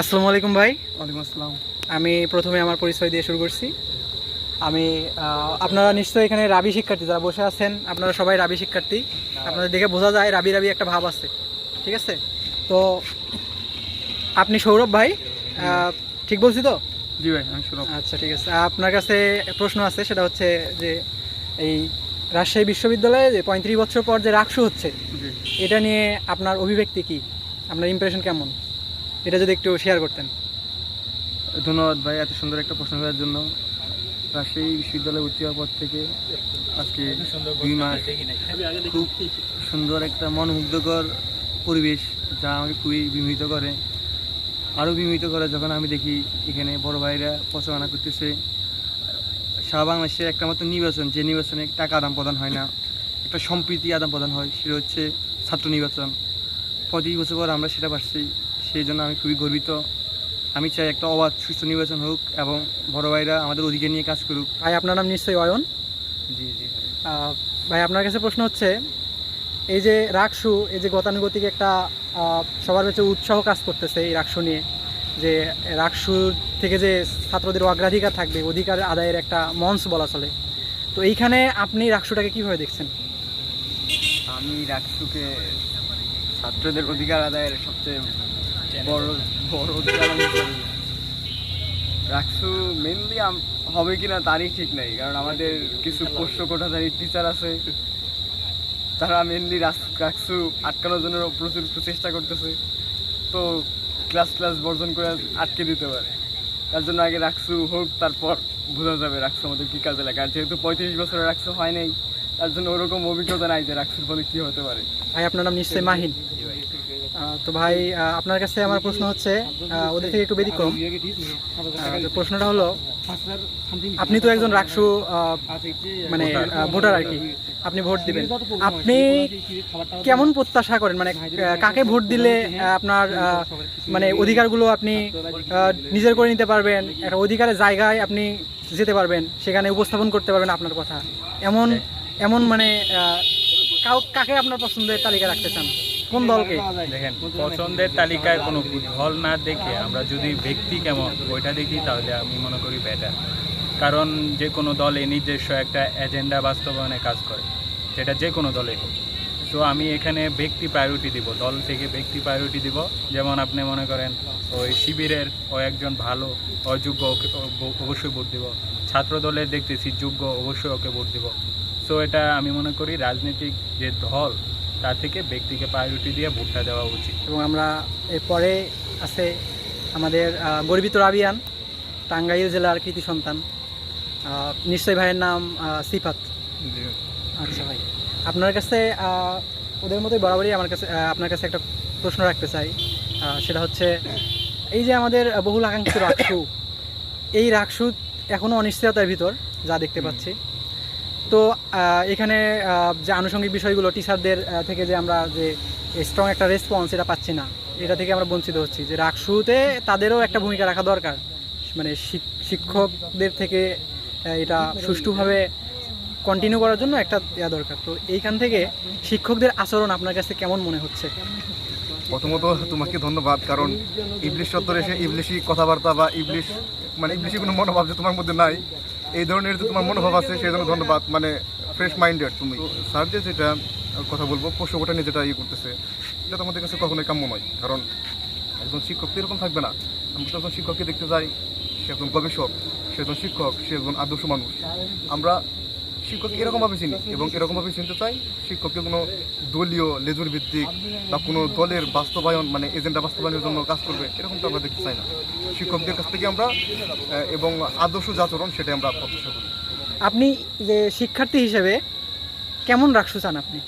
আসসালামু আলাইকুম ভাই। ওয়ালাইকুম আসসালাম। আমি প্রথমে আমার পরিচয় দিয়ে শুরু করছি। আমি আপনারা নিশ্চয়ই এখানে রাবি শিক্ষার্থী যারা বসে আছেন আপনারা সবাই রাবি শিক্ষার্থী। আপনাদের দেখে বোঝা যায় রাবি রাবি একটা ভাব আছে। ঠিক আছে? তো আপনি সৌরভ ভাই ঠিক বলছি তো? জি ভাই আমি শুরু আচ্ছা ঠিক আছে। আপনার কাছে প্রশ্ন আছে সেটা হচ্ছে যে এই রাজশাহী বিশ্ববিদ্যালয়ে যে পঁয়ত্রিশ বছর পর যে রাকসু হচ্ছে এটা নিয়ে আপনার অভিব্যক্তি কি? আপনার ইমপ্রেশন কেমন? এটা যদি একটু শেয়ার করতেন। ধন্যবাদ ভাই এত সুন্দর একটা প্রশ্ন করার জন্য। রাজশাহী বিশ্ববিদ্যালয়ে ভর্তি হওয়ার পর থেকে আজকে দুই মাস খুব সুন্দর একটা মনোমুগ্ধকর পরিবেশ যা আমাকে খুবই বিমোহিত করে। আরও বিমোহিত করে যখন আমি দেখি এখানে বড় ভাইরা প্রচারণা করতেছে। সারা বাংলাদেশে একটা মাত্র নির্বাচন যে নির্বাচনে টাকা আদান প্রদান হয় না একটা সম্প্রীতি আদান প্রদান হয় সেটা হচ্ছে ছাত্র নির্বাচন। পঁয়ত্রিশ বছর পর আমরা সেটা পাচ্ছি সেই জন্য আমি খুবই গর্বিত। আমি চাই একটা অবাধ সুস্থ নির্বাচন হোক এবং বড় ভাইরা আমাদের অধিকার নিয়ে কাজ করুক। ভাই আপনার নাম নিশ্চয়ই অয়ন? জি জি ভাই। আপনার কাছে প্রশ্ন হচ্ছে এই যে রাকসু এই যে গতানুগতিক একটা সবার কাছে উৎসাহ কাজ করতেছে এই রাকসু নিয়ে যে রাকসু থেকে যে ছাত্রদের অগ্রাধিকার থাকবে অধিকার আদায়ের একটা মঞ্চ বলা চলে। তো এইখানে আপনি রাকসুটাকে কীভাবে দেখছেন? আমি রাকসুকে ছাত্রদের অধিকার আদায়ের সবচেয়ে বড় বড়। রাকসু মেনলি হবে কিনা তারই ঠিক নাই কারণ আমাদের কিছু পোষ্য কোঠাধারী টিচার আছে। তারা মেনলি রাকসু আটকানোর জন্য প্রচুর চেষ্টা করতেছে। তো ক্লাস ক্লাস বর্জন করে আটকে দিতে পারে। তার জন্য আগে রাকসু হোক তারপর বোঝা যাবে রাকসু আমাদের কি কাজে লাগে। আর যেহেতু পঁয়ত্রিশ বছরের রাকসু হয় নাই তার জন্য ওরকম অভিজ্ঞতা নাই যে রাকসুর ফলে কি হতে পারে। ভাই আপনার নাম নিশ্চয়ই মাহিন। তো ভাই আপনার কাছে আমার প্রশ্ন হচ্ছে ওদের থেকে একটু ব্যতিক্রম। প্রশ্নটা হলো, আপনি তো একজন রাকসু মানে ভোটার আর কি, আপনি ভোট দিবেন। আপনি কেমন প্রত্যাশা করেন? মানে কাকে ভোট দিলে আপনার মানে অধিকারগুলো আপনি নিজের করে নিতে পারবেন, একটা অধিকারের জায়গায় আপনি যেতে পারবেন, সেখানে উপস্থাপন করতে পারবেন আপনার কথা। এমন এমন মানে কাকে আপনার পছন্দের তালিকা রাখতে চান? কোন দলকে? দেখেন পছন্দের তালিকায় কোনো ফল না দেখে আমরা যদি ব্যক্তি কেমন ওইটা দেখি তাহলে আমি মনে করি বেটার কারণ যে কোনো দলে নিজস্ব একটা এজেন্ডা বাস্তবায়নে কাজ করে সেটা যে কোনো দলে হোক। তো আমি এখানে ব্যক্তি প্রায়োরিটি দিব দল থেকে ব্যক্তি প্রায়োরিটি দিব। যেমন আপনি মনে করেন ওই শিবিরের ও একজন ভালো অযোগ্য ওকে অবশ্যই ভোট দিব। ছাত্র দলের দেখতেছি যোগ্য অবশ্যই ওকে ভোট দিব। সো এটা আমি মনে করি রাজনৈতিক যে দল তার থেকে ব্যক্তিকে প্রায়োরিটি দিয়ে ভোটটা দেওয়া উচিত। এবং আমরা এরপরে আছে আমাদের গর্বিত রাবিয়ান টাঙ্গাইল জেলার কৃতি সন্তান। নিশ্চয় ভাইয়ের নাম সিফাত। আচ্ছা ভাই আপনার কাছে ওদের মতোই বরাবরই আমার কাছে আপনার কাছে একটা প্রশ্ন রাখতে চাই। সেটা হচ্ছে এই যে আমাদের বহুল আকাঙ্ক্ষিত রাকসু এই রাকসু এখনও অনিশ্চয়তার ভিতর যা দেখতে পাচ্ছি। তো এখানে যে আনুষঙ্গিক বিষয়গুলো টিচারদের থেকে যে আমরা যে স্ট্রং একটা রেসপন্স এটা পাচ্ছি না, এটা থেকে আমরা বঞ্চিত হচ্ছি। যে রাকসুতে তাদেরও একটা ভূমিকা রাখা দরকার। মানে শিক্ষকদের থেকে এটা সুষ্ঠুভাবে কন্টিনিউ করার জন্য একটা ইয়া দরকার। তো এইখান থেকে শিক্ষকদের আচরণ আপনার কাছে কেমন মনে হচ্ছে? প্রথমত তোমাকে ধন্যবাদ, কারণ ইবলিশ সত্তর এসে ইবলিশি কথাবার্তা বা ইবলিশ মানে ইবলিশি কোনো মনোভাব যে তোমার মধ্যে নাই। এই ধরনের যে তোমার মনোভাব আছে, সেই জন্য ধন্যবাদ। মানে ফ্রেশ মাইন্ডেড তুমি। স্যার যে যেটা কথা বলব পোষ্যকটা নিয়ে যেটা ইয়ে করতেছে, এটা তোমাদের কাছে কখনোই কাম্য নয়। কারণ একজন শিক্ষক তো এরকম থাকবে না। আমরা তো একজন শিক্ষককে দেখতে যাই সে একজন গবেষক, সে একজন শিক্ষক, সে একজন আদর্শ মানুষ। আমরা শিক্ষক এরকমভাবে চিনি এবং এরকমভাবে চিনতে চাই শিক্ষককে কোনো দলীয় লেজুর ভিত্তিক বা কোনো দলের বাস্তবায়ন মানে এজেন্ডা বাস্তবায়নের জন্য কাজ করবে এরকম তো আমরা দেখতে চাই না। শিক্ষকদের কাছ থেকে আমরা এবং আদর্শ আচরণ সেটাই আমরা প্রত্যাশা করি। আপনি যে শিক্ষার্থী হিসেবে কেমন রাখসু চান আপনি?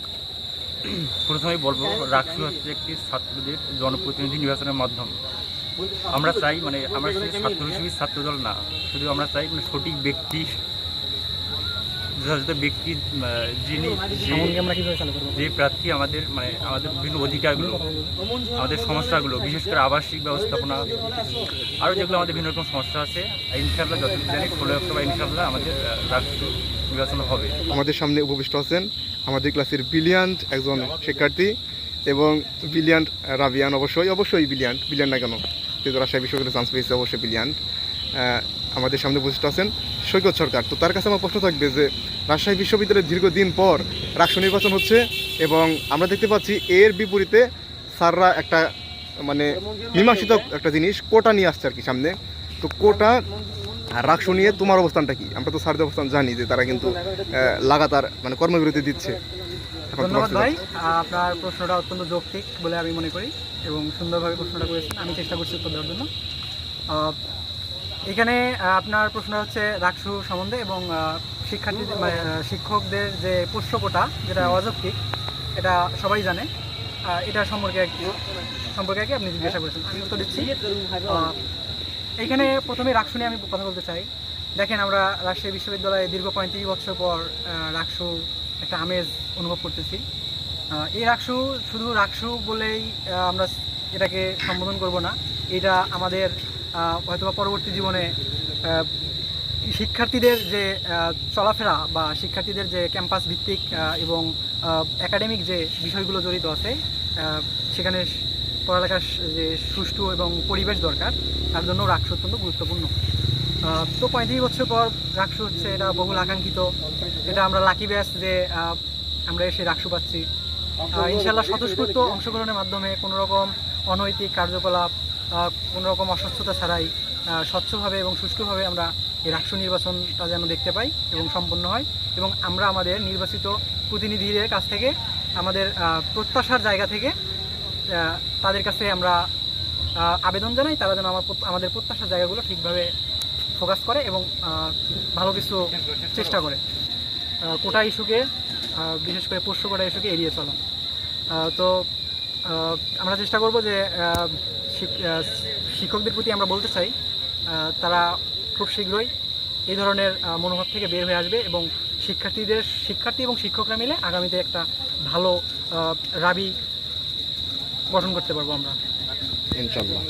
প্রথমেই বলব রাকসু হচ্ছে একটি ছাত্রদের জনপ্রতিনিধি নির্বাচনের মাধ্যম। আমরা চাই মানে আমরা শুধু ছাত্র হিসেবে ছাত্রদল না শুধু আমরা চাই মানে সঠিক ব্যক্তি যথাযথ ব্যক্তি যিনি যে আমরা কীভাবে যে প্রার্থী আমাদের মানে আমাদের বিভিন্ন অধিকারগুলো আমাদের সমস্যাগুলো বিশেষ করে আবাসিক ব্যবস্থাপনা আরও যেগুলো আমাদের বিভিন্ন রকম সমস্যা আছে ইনশাআল্লাহ যতটুকু জানি ষোলো অক্টোবর ইনশাআল্লাহ আমাদের রাষ্ট্র নির্বাচন হবে। আমাদের সামনে উপবিষ্ট আছেন আমাদের ক্লাসের ব্রিলিয়ান্ট একজন শিক্ষার্থী এবং ব্রিলিয়ান্ট রাবিয়ান অবশ্যই অবশ্যই ব্রিলিয়ান্ট ব্রিলিয়ান্ট না কেন? তো রাজশাহী বিশ্ববিদ্যালয়ে চান্স পেয়েছে অবশ্যই ব্রিলিয়ান্ট। আমাদের সামনে উপস্থিত আছেন সৈকত সরকার। তো তার কাছে আমার প্রশ্ন থাকবে যে রাজশাহী বিশ্ববিদ্যালয়ের দীর্ঘদিন পর রাষ্ট্র নির্বাচন হচ্ছে এবং আমরা দেখতে পাচ্ছি এর বিপরীতে স্যাররা একটা মানে মীমাংসিত একটা জিনিস কোটা নিয়ে আসছে আর কি সামনে। তো কোটা রাকশো নিয়ে তোমার অবস্থানটা কি? আমরা তো স্যারদের অবস্থান জানি যে তারা কিন্তু লাগাতার মানে কর্মবিরতি দিচ্ছে। ধন্যবাদ ভাই। আপনার প্রশ্নটা অত্যন্ত যৌক্তিক বলে আমি মনে করি এবং সুন্দরভাবে প্রশ্নটা করেছেন। আমি চেষ্টা করছি উত্তর দেওয়ার জন্য। এখানে আপনার প্রশ্ন হচ্ছে রাকসু সম্বন্ধে এবং শিক্ষার্থীদের মানে, শিক্ষকদের যে পোষ্য কোটা যেটা অযৌক্তিক এটা সবাই জানে। এটা সম্পর্কে এক- সম্পর্কে কি আপনি জিজ্ঞাসা করেছেন। আমি উত্তর দিচ্ছি। এইখানে প্রথমে রাকসু নিয়ে আমি কথা বলতে চাই। দেখেন আমরা রাজশাহী বিশ্ববিদ্যালয়ে দীর্ঘ পঁয়ত্রিশ বছর পর রাকসু একটা আমেজ অনুভব করতেছি। এই রাকসু শুধু রাকসু বলেই আমরা এটাকে সম্বোধন করব না। এটা আমাদের হয়তোবা পরবর্তী জীবনে শিক্ষার্থীদের যে চলাফেরা বা শিক্ষার্থীদের যে ক্যাম্পাস ভিত্তিক এবং একাডেমিক যে বিষয়গুলো জড়িত আছে সেখানে পড়ালেখার যে সুষ্ঠু এবং পরিবেশ দরকার, তার জন্য রাকসু অত্যন্ত গুরুত্বপূর্ণ। তো পঁয়ত্রিশ বছর পর রাকসু হচ্ছে এটা বহুল আকাঙ্ক্ষিত। এটা আমরা লাকি ব্যাস যে আমরা এসে রাকসু পাচ্ছি। ইনশাল্লাহ স্বতঃস্ফূর্ত অংশগ্রহণের মাধ্যমে কোনোরকম অনৈতিক কার্যকলাপ কোনো রকম অসুস্থতা ছাড়াই স্বচ্ছভাবে এবং সুষ্ঠুভাবে আমরা এই রাষ্ট্র নির্বাচনটা যেন দেখতে পাই এবং সম্পন্ন হয় এবং আমরা আমাদের নির্বাচিত প্রতিনিধিদের কাছ থেকে, আমাদের প্রত্যাশার জায়গা থেকে তাদের কাছে আমরা আবেদন জানাই, তারা যেন আমার আমাদের প্রত্যাশার জায়গাগুলো ঠিকভাবে ফোকাস করে এবং ভালো কিছু চেষ্টা করে। কোটা ইস্যুকে বিশেষ করে পোষ্য কোটা ইস্যুকে এড়িয়ে চলা। তো আমরা চেষ্টা করব যে শিক্ষকদের প্রতি আমরা বলতে চাই তারা খুব শীঘ্রই এই ধরনের মনোভাব থেকে বের হয়ে আসবে এবং শিক্ষার্থীদের, শিক্ষার্থী এবং শিক্ষকরা মিলে আগামীতে একটা ভালো রাবি গঠন করতে পারব আমরা। ইনশাল্লাহ